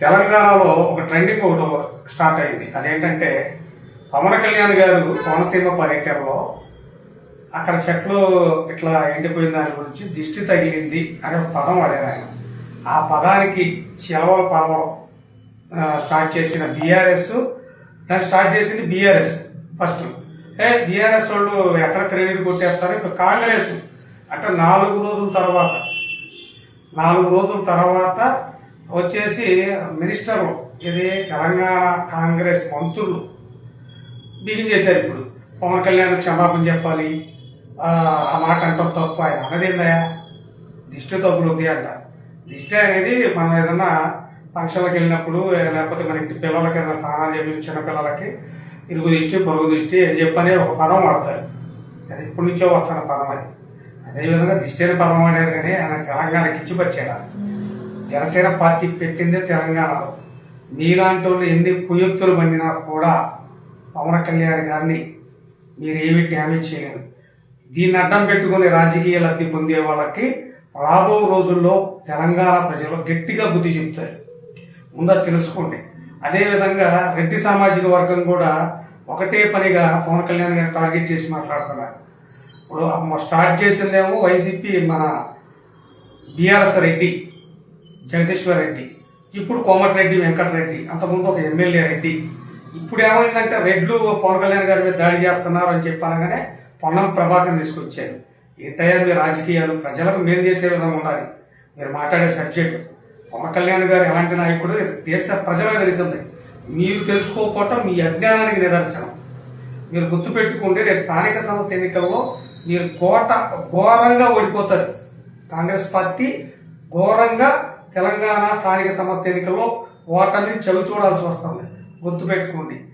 తెలంగాణలో ఒక ట్రెండింగ్ ఒకటి స్టార్ట్ అయింది. అదేంటంటే పవన్ కళ్యాణ్ గారు కోనసీమ పర్యటనలో అక్కడ చెట్లు ఇట్లా ఎండిపోయిన దాని గురించి దిష్టి తగిలింది అనే ఒక పదం వాడారు ఆయన. ఆ పదానికి చిలవల పదం స్టార్ట్ చేసిన బీఆర్ఎస్ దాన్ని స్టార్ట్ చేసింది బీఆర్ఎస్ ఫస్ట్. ఏ బీఆర్ఎస్ వాళ్ళు ఎక్కడ క్రెడిట్ కొట్టేస్తారు? ఇప్పుడు కాంగ్రెస్. అంటే నాలుగు రోజుల తర్వాత నాలుగు రోజుల తర్వాత వచ్చేసి మినిస్టర్లు ఇది తెలంగాణ కాంగ్రెస్ మంత్రులు బిగిన్ చేశారు ఇప్పుడు. పవన్ కళ్యాణ్ క్షమాపణ చెప్పాలి. ఆ మాట అంటాం తప్పు. ఆయన అన్నదేందయా దిష్టి తగ్గులుంది అంట. దిష్టి అనేది మనం ఏదన్నా ఫంక్షన్లకు వెళ్ళినప్పుడు లేకపోతే మన ఇంటి పిల్లలకి ఏదైనా స్నానాలు చేపించిన చిన్న పిల్లలకి ఇరుగు దిష్టి పొరుగు దిష్టి అని చెప్పని ఒక పదం వాడతారు. అది ఇప్పటి నుంచో వస్తున్న పదం అది. అదేవిధంగా దిష్టి అనే పదం అనేది కానీ ఆయన తెలంగాణకి ఇచ్చిపచ్చాడు? జనసేన పార్టీ పెట్టిందే తెలంగాణలో మీలాంటి వాళ్ళు ఎన్ని కుయుక్తులు పండినా కూడా పవన్ కళ్యాణ్ గారిని మీరేమి ఏమి డ్యామేజ్ చేయలేదు దీన్ని అడ్డం పెట్టుకుని రాజకీయ లబ్ధి పొందే వాళ్ళకి రాబో రోజుల్లో తెలంగాణ ప్రజలు గట్టిగా బుద్ధి చెప్తారు. ముందా తెలుసుకోండి. అదేవిధంగా రెడ్డి సామాజిక వర్గం కూడా ఒకటే పనిగా పవన్ కళ్యాణ్ గారిని టార్గెట్ చేసి మాట్లాడుతున్నారు. ఇప్పుడు అమ్మ స్టార్ట్ చేసిందేమో వైసీపీ మన బీఆర్ఎస్ రెడ్డి. జగదీశ్వర్ రెడ్డి ఇప్పుడు కోమటిరెడ్డి వెంకటరెడ్డి అంతకుముందు ఒక ఎమ్మెల్యే రెడ్డి. ఇప్పుడు ఏమైందంటే రెడ్లు పవన్ కళ్యాణ్ గారి మీద దాడి చేస్తున్నారు అని చెప్పి అనగానే పొన్నం ప్రభాకర్ తీసుకొచ్చారు. ఏంటయ్యా మీ రాజకీయాలు ప్రజలకు మేలు చేసే విధంగా ఉండాలి. మీరు మాట్లాడే సబ్జెక్ట్ పవన్ కళ్యాణ్ గారు ఎలాంటి నాయకుడు దేశ ప్రజలకు తెలిసింది మీరు తెలుసుకోకపోవటం మీ అజ్ఞానానికి నిదర్శనం. మీరు గుర్తుపెట్టుకుంటే రేపు స్థానిక సంస్థ ఎన్నికల్లో మీరు కోట ఘోరంగా ఓడిపోతారు. కాంగ్రెస్ పార్టీ ఘోరంగా తెలంగాణ స్థానిక సంస్థ ఎన్నికల్లో ఓటమిని చవి చూడాల్సి వస్తుంది. గుర్తుపెట్టుకోండి.